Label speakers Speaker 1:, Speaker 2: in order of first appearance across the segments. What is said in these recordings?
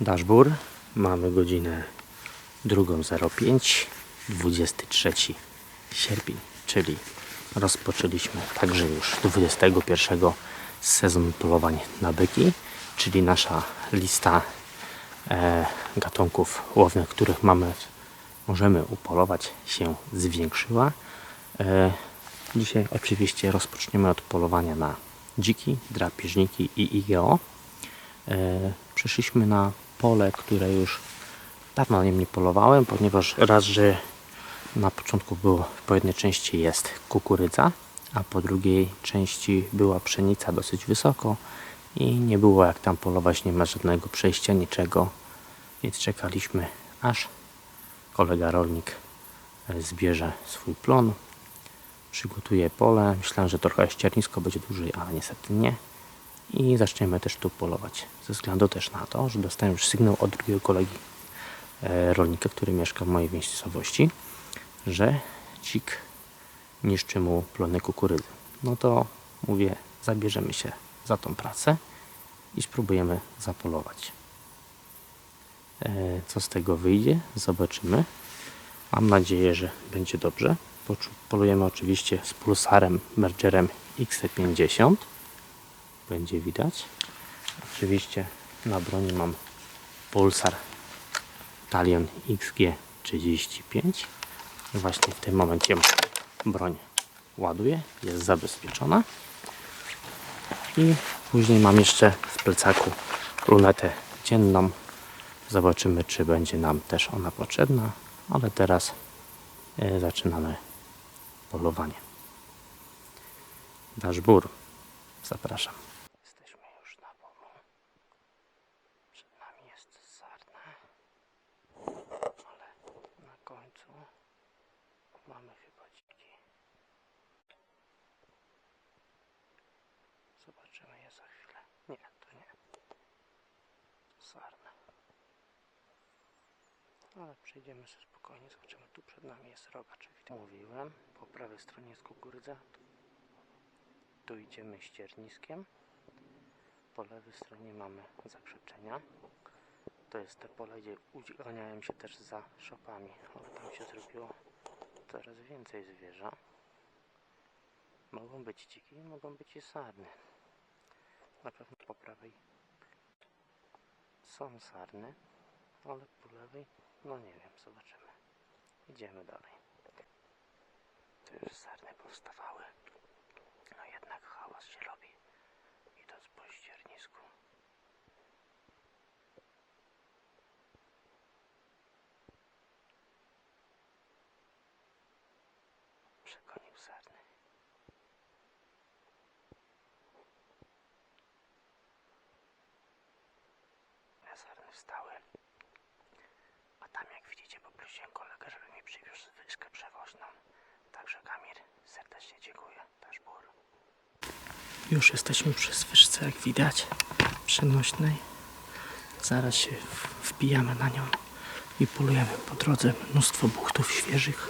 Speaker 1: Daszbur. Mamy godzinę 2.05, 23 sierpień, czyli rozpoczęliśmy także już 21 sezon polowań na byki, czyli nasza lista e, gatunków łownych, których mamy, możemy upolować się zwiększyła. E, dzisiaj oczywiście rozpoczniemy od polowania na dziki, drapieżniki i IGO. E, przyszliśmy na pole, które już dawno na nim nie polowałem, ponieważ raz, że na początku było po jednej części jest kukurydza, a po drugiej części była pszenica dosyć wysoko i nie było jak tam polować, nie ma żadnego przejścia, niczego, więc czekaliśmy aż kolega rolnik e, zbierze swój plon, przygotuje pole. Myślałem, że trochę ściernisko będzie dłużej, ale niestety nie. I zaczniemy też tu polować. Ze względu też na to, że dostałem już sygnał od drugiego kolegi e, rolnika, który mieszka w mojej miejscowości, że dzik niszczy mu plony kukurydzy. No to mówię, zabierzemy się za tą pracę i spróbujemy zapolować. E, Co z tego wyjdzie, zobaczymy. Mam nadzieję, że będzie dobrze. Polujemy oczywiście z pulsarem Mergerem XC50. Będzie widać. Oczywiście na broni mam pulsar Talion XG35. I właśnie w tym momencie broń ładuje, jest zabezpieczona. I później mam jeszcze w plecaku lunetę dzienną. Zobaczymy, czy będzie nam też ona potrzebna, ale teraz e, zaczynamy polowanie. Daszbur, zapraszam. Jesteśmy już na polu. Przed nami jest sarna, ale na końcu mamy chyba dziki. Zobaczymy je za chwilę. Nie, to nie. To sarna. Ale przejdziemy sobie spokojnie, zobaczymy. Tu przed nami jest rogacz. jak Mówiłem, po prawej stronie jest kukurydza. Tu idziemy ścierniskiem. Po lewej stronie mamy zaprzeczenia. To jest te pole, gdzie uganiałem się też za szopami, ale tam się zrobiło coraz więcej zwierza. Mogą być dziki, mogą być i sarny. Na pewno po prawej są sarny, ale po lewej, no nie wiem, zobaczymy. Idziemy dalej. Tu już sarny powstawały. No jednak hałas się robi. Idąc po ściernisku. Przegonił sarny. Sarny wstały. Widzicie poprosiłem kolegę, żeby mi przywiózł wyszkę przewoźną. Także Kamil, serdecznie dziękuję. Też bur. Już jesteśmy przy swyżce, jak widać, przenośnej. Zaraz się wbijamy na nią i polujemy po drodze. Mnóstwo buchtów świeżych.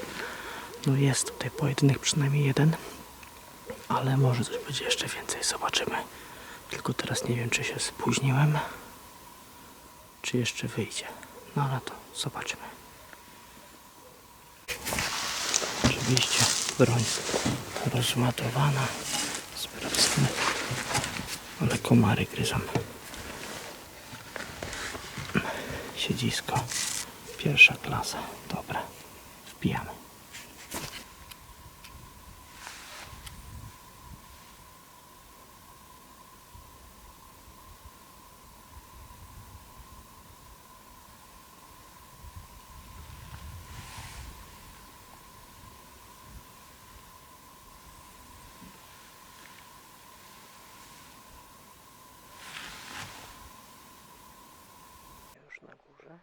Speaker 1: No jest tutaj pojedynek przynajmniej jeden, ale może coś będzie jeszcze więcej. Zobaczymy. Tylko teraz nie wiem, czy się spóźniłem, czy jeszcze wyjdzie. No ale to zobaczymy. Oczywiście broń rozładowana. Sprawdzamy. Ale komary gryzą. Siedzisko. Pierwsza klasa. Dobra. Wbijamy. Już na górze.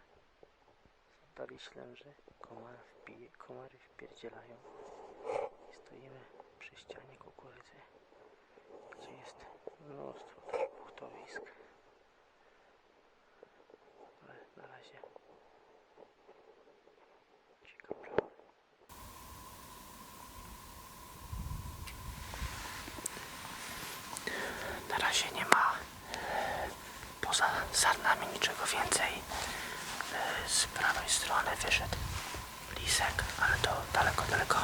Speaker 1: Dali ślęży. Komary, wbije, komary wpierdzielają. I stoimy przy ścianie kukurydzy, gdzie jest mnóstwo też. Ale na razie prawa. Na razie nie ma poza sarnami niczego więcej. Z prawej strony wyszedł lisek, ale to daleko, daleko.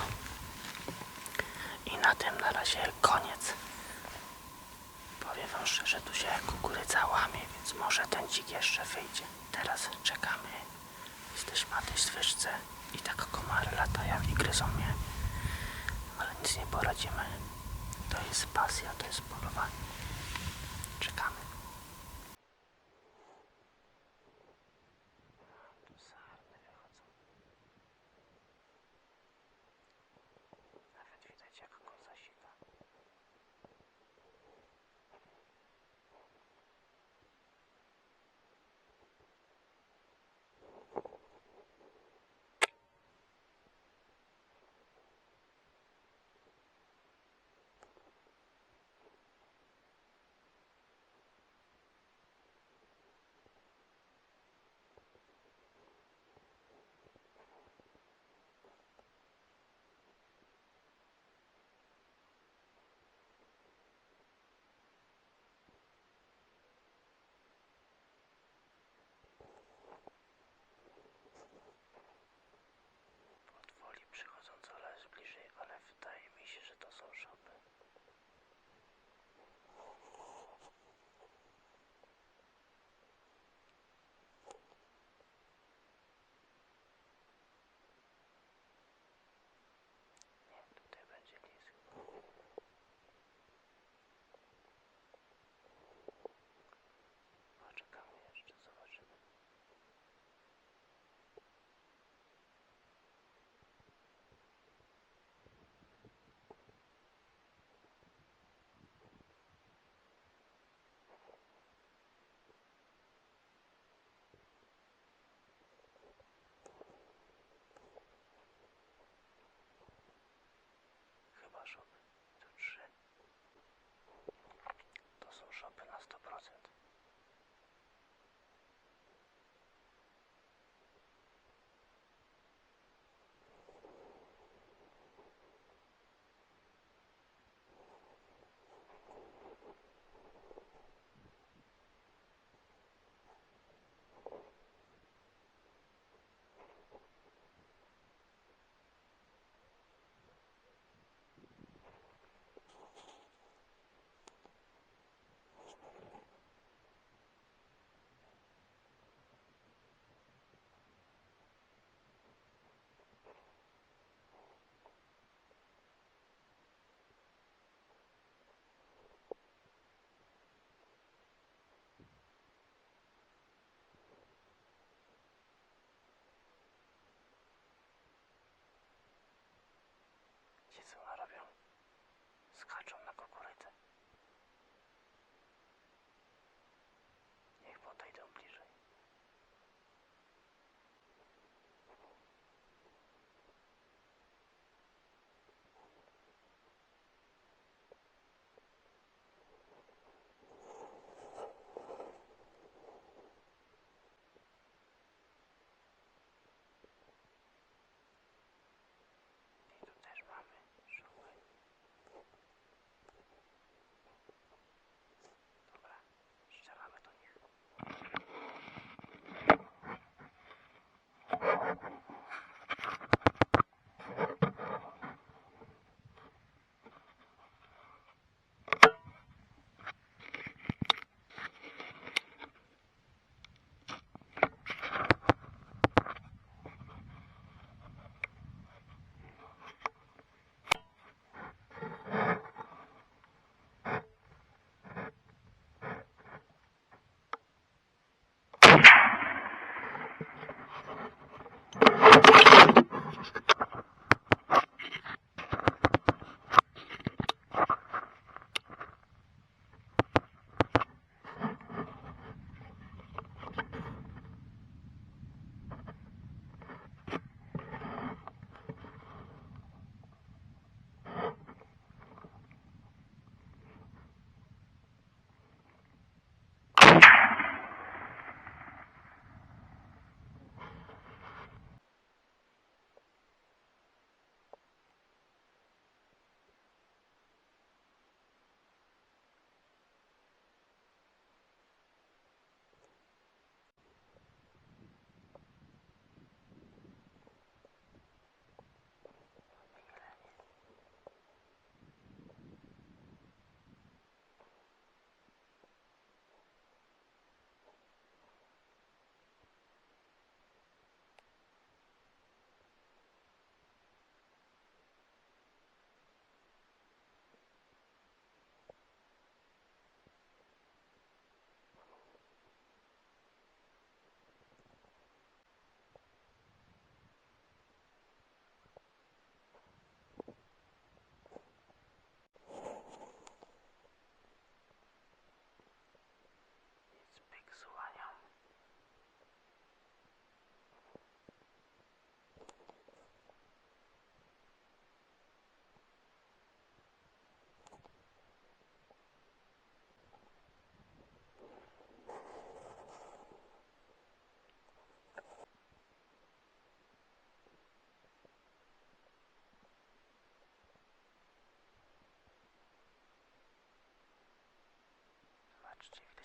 Speaker 1: I na tym na razie koniec. Powiem wam szczerze, tu się kukurydza łamie, więc może ten dzik jeszcze wyjdzie. Teraz czekamy. Jesteśmy na tej swyżce i tak komary latają i gryzą mnie. Ale nic nie poradzimy. To jest pasja, to jest polowanie. Czekamy. 看中吧。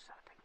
Speaker 1: just out of big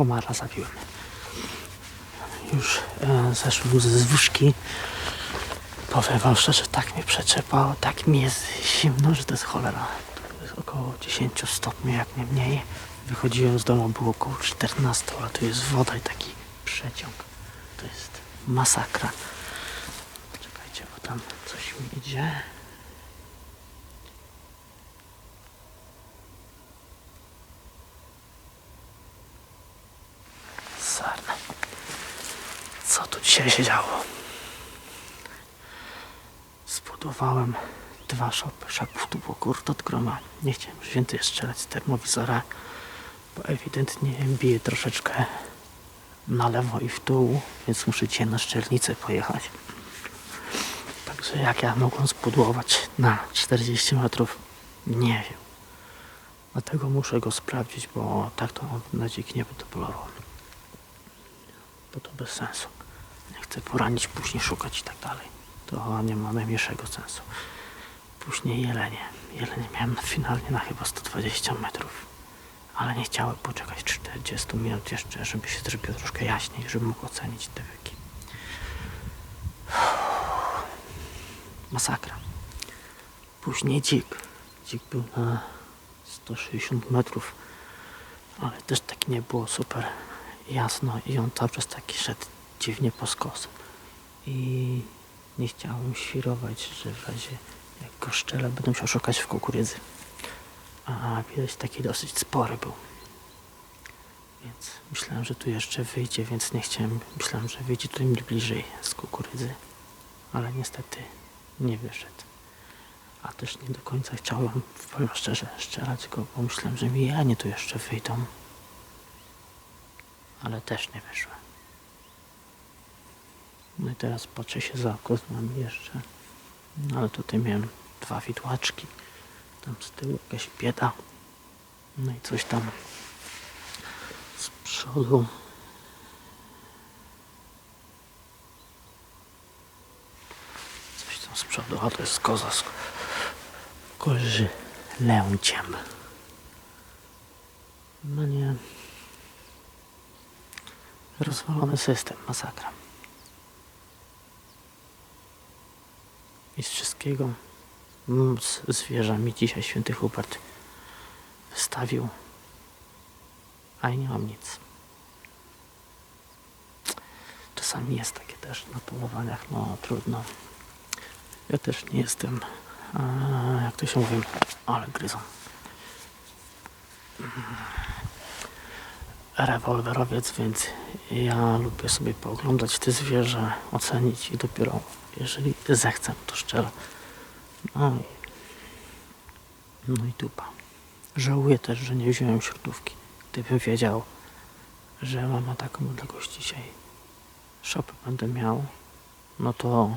Speaker 1: Komara zabiłem. Już e, zeszłem ze zwóżki. Powiem wam szczerze, tak mnie przeczepało, tak mi jest zimno, że to jest cholera. To jest około 10 stopni, jak nie mniej. Wychodziłem z domu, było około 14, a tu jest woda i taki przeciąg. To jest masakra. Czekajcie, bo tam coś mi idzie. Dzisiaj się działo? Zbudowałem dwa szopy. Szopów tu było od groma. Nie chciałem już więcej strzelać z termowizora, bo ewidentnie bije troszeczkę na lewo i w dół, więc muszę dzisiaj na szczelnicę pojechać. Także jak ja mogłem zbudować na 40 metrów, nie wiem. Dlatego muszę go sprawdzić, bo tak to na dzik nie będę polował. Bo to bez sensu. Chcę poranić, później szukać i tak dalej. To nie ma najmniejszego sensu. Później jelenie. Jelenie miałem na finalnie na chyba 120 metrów. Ale nie chciałem poczekać 40 minut jeszcze, żeby się zrobiło troszkę jaśniej, żebym mógł ocenić te wyki. Masakra. Później dzik. Dzik był na 160 metrów, ale też tak nie było super jasno i on cały czas taki szedł dziwnie po skos. I nie chciałem świrować, że w razie jak go szczelę będę musiał szukać w kukurydzy. A widać taki dosyć spory był. Więc myślałem, że tu jeszcze wyjdzie, więc nie chciałem. Myślałem, że wyjdzie tu mi bliżej z kukurydzy. Ale niestety nie wyszedł. A też nie do końca chciałem, powiem szczerze, szczerać go, bo myślałem, że mi janie tu jeszcze wyjdą. Ale też nie wyszły. No i teraz patrzę się za oko z nami jeszcze. No ale tutaj miałem dwa widłaczki. Tam z tyłu jakaś bieda. No i coś tam z przodu. Coś tam z przodu, a to jest koza z korzy lęciem. No nie. Rozwalony system, masakra. I z wszystkiego z zwierza mi dzisiaj święty Hubert wystawił, a ja nie mam nic. Czasami jest takie też na polowaniach, no trudno. Ja też nie jestem, jak to się mówi, ale gryzą. Rewolwerowiec, więc ja lubię sobie pooglądać te zwierzę, ocenić i dopiero jeżeli zechcę, to szczerze. No i, no i dupa. Żałuję też, że nie wziąłem śrutówki. Gdybym wiedział, że mam taką odległość dzisiaj szopy będę miał, no to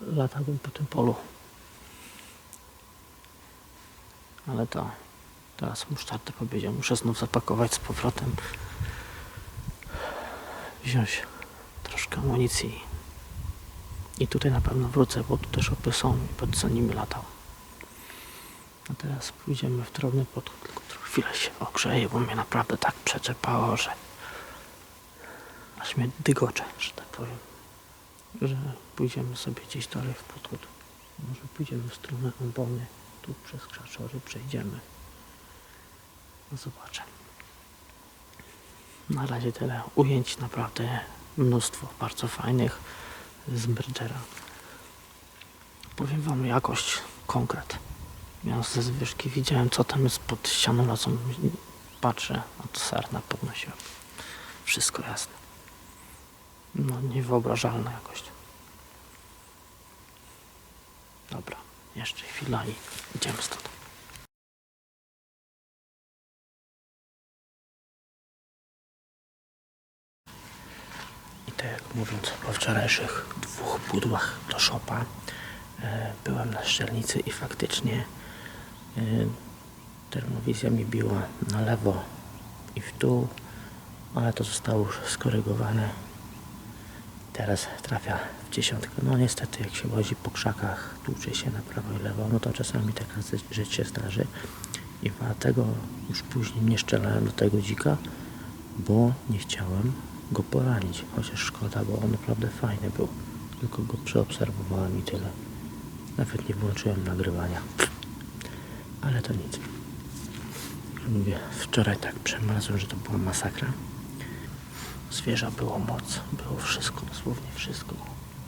Speaker 1: latałbym po tym polu. Ale to teraz musztardę powiedział, muszę znów zapakować z powrotem. Wziąć troszkę amunicji. I tutaj na pewno wrócę, bo tu też opy są i będę za nimi latał. A teraz pójdziemy w drobny podchód, tylko chwilę się ogrzeję, bo mnie naprawdę tak przeczepało, że aż mnie dygocze, że tak powiem. Że pójdziemy sobie gdzieś dalej w podchód. Może pójdziemy w stronę ambony, tu przez krzaczory przejdziemy. No zobaczę. Na razie tyle ujęć, naprawdę mnóstwo bardzo fajnych z Bridgera. Powiem wam jakość, konkret. Ja ze zwyżki widziałem co tam jest pod ścianą lasą. Patrzę, a to sarna podnosiłem. Wszystko jasne. No niewyobrażalna jakość. Dobra, jeszcze chwila i idziemy stąd. Tak mówiąc po wczorajszych dwóch pudłach do szopa, e, byłem na szczelnicy i faktycznie e, termowizja mi biła na lewo i w dół, ale to zostało już skorygowane. Teraz trafia w dziesiątkę. No niestety jak się łazi po krzakach, tłucze się na prawo i lewo, no to czasami taka ze- rzecz się zdarzy. I dlatego już później nie strzelałem do tego dzika, bo nie chciałem go poranić. Chociaż szkoda, bo on naprawdę fajny był. Tylko go przeobserwowałem i tyle. Nawet nie włączyłem nagrywania. Ale to nic. Mówię, wczoraj tak przemarzłem, że to była masakra. Zwierza było moc, było wszystko, dosłownie wszystko.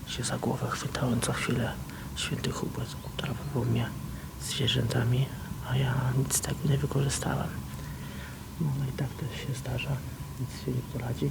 Speaker 1: Się za głowę chwytałem co chwilę. Święty Hubert obdarowywał mnie zwierzętami, a ja nic z tego nie wykorzystałem. No, no i tak też się zdarza, nic się nie poradzi.